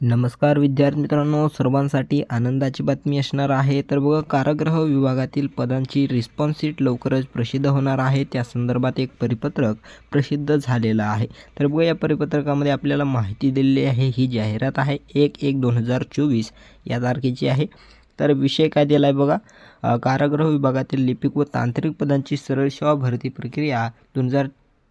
नमस्कार विद्यार्थी मित्रांनो सर्वांसाठी आनंदाची बातमी असणार आहे. तर बघा कारागृह विभागातील पदांची रिस्पॉन्स लवकरच प्रसिद्ध होणार आहे. त्या संदर्भात एक परिपत्रक प्रसिद्ध झालेलं आहे. तर बघा या परिपत्रकामध्ये आपल्याला माहिती दिलेली आहे. ही जाहिरात आहे एक एक दोन हजार चोवीस या तारखेची आहे. तर विषय काय दिला आहे बघा कारागृह विभागातील लिपिक व तांत्रिक पदांची सरळ सेवा भरती प्रक्रिया दोन हजार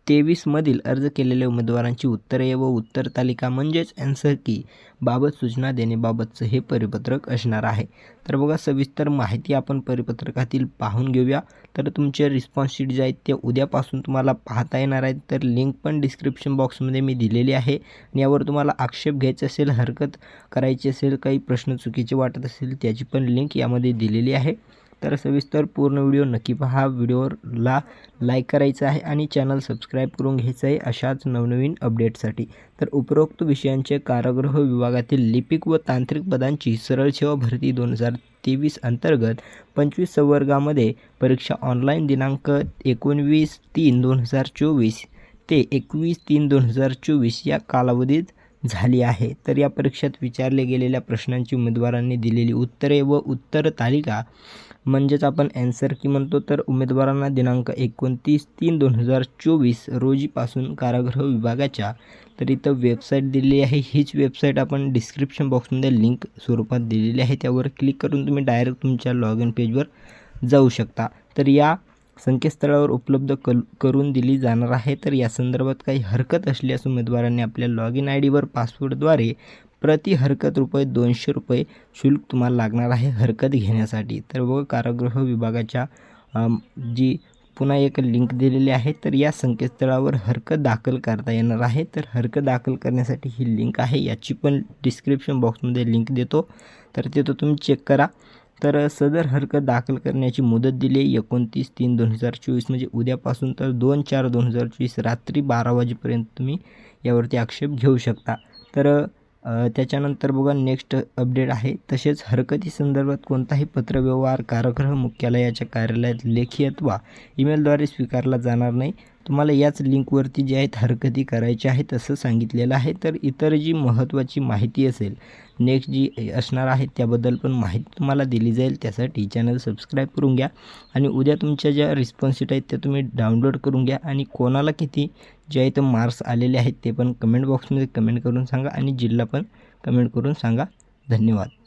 तेवीसमधील अर्ज केलेल्या उमेदवारांची उत्तरे व उत्तर तालिका म्हणजेच अँसर की बाबत सूचना देण्याबाबतचं हे परिपत्रक असणार आहे. तर बघा सविस्तर माहिती आपण परिपत्रकातील पाहून घेऊया. तर तुमचे रिस्पॉन्स शीट जे आहेत ते उद्यापासून तुम्हाला पाहता येणार आहेत. तर लिंक पण डिस्क्रिप्शन बॉक्समध्ये मी दिलेली आहे आणि यावर तुम्हाला आक्षेप घ्यायचा असेल हरकत करायची असेल काही प्रश्न चुकीचे वाटत असेल त्याची पण लिंक यामध्ये दिलेली आहे. तर सविस्तर पूर्ण व्हिडिओ नक्की पहा. व्हिडिओला लाईक करायचं आहे आणि चॅनल सबस्क्राईब करून घ्यायचं आहे अशाच नवनवीन अपडेटसाठी. तर उपरोक्त विषयांचे कारागृह विभागातील लिपिक व तांत्रिक पदांची सरळ सेवा भरती दोन हजार तेवीस अंतर्गत पंचवीस संवर्गामध्ये परीक्षा ऑनलाईन दिनांक एकोणवीस तीन दोन हजार चोवीस ते एकवीस तीन दोन हजार चोवीस या कालावधीत झाली आहे. तर या परीक्षेत विचारले गेलेल्या प्रश्नांची उमेदवारांनी दिलेली उत्तरे व उत्तर तालिका म्हणजेच आपण अँसर की म्हणतो तर उमेदवारांना दिनांक एकोणतीस तीन दोन हजार चोवीस रोजीपासून कारागृह विभागाच्या तर इथं वेबसाईट दिलेली आहे. हीच वेबसाईट आपण डिस्क्रिप्शन बॉक्समध्ये लिंक स्वरूपात दिलेली आहे. त्यावर क्लिक करून तुम्ही डायरेक्ट तुमच्या लॉग इन पेजवर जाऊ शकता. तर या संकेतस्थळावर उपलब्ध कल करून दिली जाणार आहे. तर या संदर्भात काही हरकत असल्यास उमेदवारांनी आपल्या लॉग इन आय डीवर पासवर्डद्वारे प्रति हरकत रुपये दोनशे रुपये शुल्क तुम्हाला लागणार आहे हरकत घेण्यासाठी. तर व कारागृह विभागाच्या जी पुन्हा एक लिंक दिलेली आहे तर या संकेतस्थळावर हरकत दाखल करता येणार आहे. तर हरकत दाखल करण्यासाठी ही लिंक आहे. याची पण डिस्क्रिप्शन बॉक्समध्ये लिंक देतो. तर ते तो तुम्ही चेक करा. तर सदर हरकत दाखल करण्याची मुदत दिली आहे. एकोणतीस तीन दोन हजार चोवीस म्हणजे उद्यापासून तर दोन चार दोन हजार चोवीस रात्री बारा वाजेपर्यंत तुम्ही यावरती आक्षेप घेऊ शकता. तर त्याच्यानंतर बघा नेक्स्ट अपडेट आहे. तसेच हरकती संदर्भात कोणताही पत्रव्यवहार कारागृह मुख्यालयाच्या कार्यालयात लेखी अथवा ईमेलद्वारे स्वीकारला जाणार नाही. तुम्हाला याच लिंकवरती जे आहेत हरकती करायच्या आहेत असं सांगितलेलं आहे. तर इतर जी महत्त्वाची माहिती असेल नेक्स्ट जी असणार आहे त्याबद्दल पण माहिती तुम्हाला दिली जाईल. त्यासाठी चॅनल सबस्क्राईब करून घ्या आणि उद्या तुमच्या ज्या रिस्पॉन्सिट आहेत त्या तुम्ही डाउनलोड करून घ्या आणि कोणाला किती जे आहे ते मार्क्स आलेले आहेत ते पण कमेंट बॉक्समध्ये कमेंट करून सांगा आणि जिल्हा पण कमेंट करून सांगा. धन्यवाद.